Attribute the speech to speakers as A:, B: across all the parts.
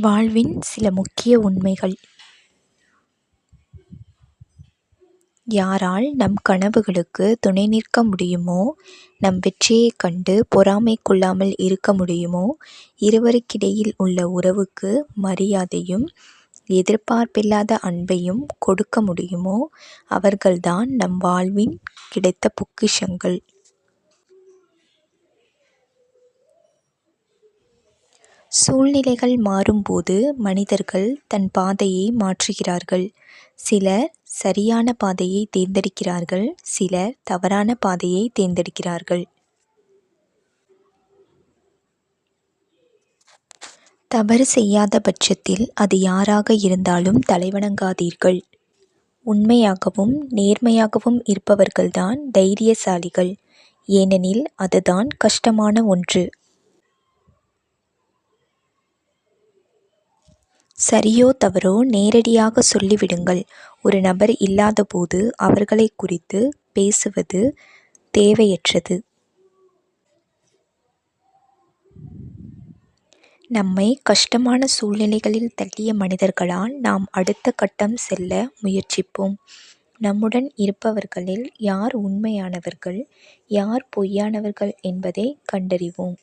A: வாழ்வின் சில முக்கிய உண்மைகள். யாரால் நம் கனவுகளுக்கு துணை நிற்க முடியுமோ நம் வெற்றியைக் கண்டு பொறாமை கொள்ளாமல் இருக்க முடியுமோ இருவருக்கிடையில் உள்ள உறவுக்கு மரியாதையும் எதிர்பார்ப்பில்லாத அன்பையும் கொடுக்க முடியுமோ அவர்கள்தான் நம் வாழ்வின் கிடைத்த பொக்கிஷங்கள். சூழ்நிலைகள் மாறும்போது மனிதர்கள் தன் பாதையை மாற்றுகிறார்கள். சிலர் சரியான பாதையை தேர்ந்தெடுக்கிறார்கள் சிலர் தவறான பாதையை தேர்ந்தெடுக்கிறார்கள். தவறு செய்யாத பட்சத்தில் அது யாராக இருந்தாலும் தலைவணங்காதீர்கள். உண்மையாகவும் நேர்மையாகவும் இருப்பவர்கள்தான் தைரியசாலிகள். ஏனெனில் அதுதான் கஷ்டமான ஒன்று. சரியோ தவறோ நேரடியாக சொல்லிவிடுங்கள். ஒரு நபர் இல்லாதபோது அவர்களை குறித்து பேசுவது தேவையற்றது. நம்மை கஷ்டமான சூழ்நிலைகளில் தள்ளிய மனிதர்களால் நாம் அடுத்த கட்டம் செல்ல முயற்சிப்போம். நம்முடன் இருப்பவர்களில் யார் உண்மையானவர்கள் யார் பொய்யானவர்கள் என்பதை கண்டறிவோம்.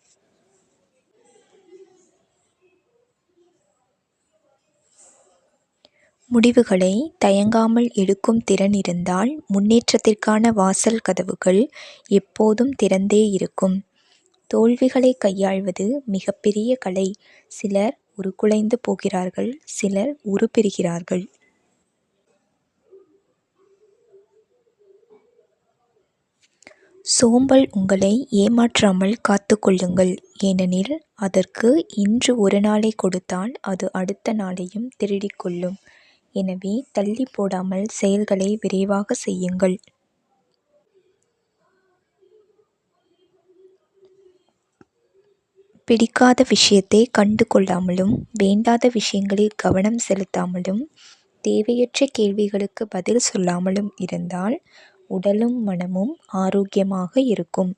A: முடிவுகளை தயங்காமல் எடுக்கும் திறன் இருந்தால் முன்னேற்றத்திற்கான வாசல் கதவுகள் எப்போதும் திறந்தே இருக்கும். தோல்விகளை கையாள்வது மிகப்பெரிய கலை. சிலர் உருக்குலைந்து போகிறார்கள் சிலர் உருப்பெறுகிறார்கள். சோம்பல் உங்களை ஏமாற்றாமல் காத்துக்கொள்ளுங்கள் ஏனெனில் அதற்கு இன்று ஒரு நாளை கொடுத்தால் அது அடுத்த நாளையும் திருடிக் கொள்ளும். எனவே தள்ளி போடாமல் செயல்களை விரைவாக செய்யுங்கள். பிடிக்காத விஷயத்தை கண்டு கொள்ளாமலும் வேண்டாத விஷயங்களில் கவனம் செலுத்தாமலும் தேவையற்ற கேள்விகளுக்கு பதில் சொல்லாமலும் இருந்தால் உடலும் மனமும் ஆரோக்கியமாக இருக்கும்.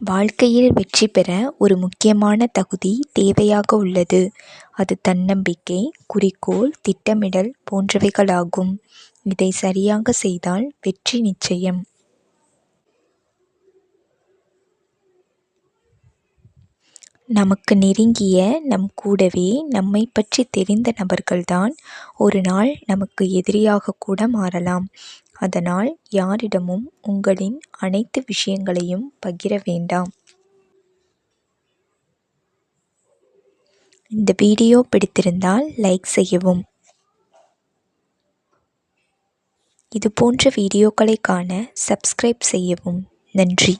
A: வாழ்க்கையில் வெற்றி பெற ஒரு முக்கியமான தகுதி தேவையாக உள்ளது. அது தன்னம்பிக்கை குறிக்கோள் திட்டமிடல் போன்றவைகளாகும். இதை சரியாக செய்தால் வெற்றி நிச்சயம். நமக்கு நெருங்கிய நம் கூடவே நம்மை பற்றி தெரிந்த நபர்கள்தான் ஒரு நாள் நமக்கு எதிரியாக கூட மாறலாம். அதனால் யாரிடமும் உங்களின் அனைத்து விஷயங்களையும் பகிர வேண்டாம். இந்த வீடியோ பிடித்திருந்தால் லைக் செய்யவும். இது போன்ற வீடியோக்களை காண சப்ஸ்கிரைப் செய்யவும். நன்றி.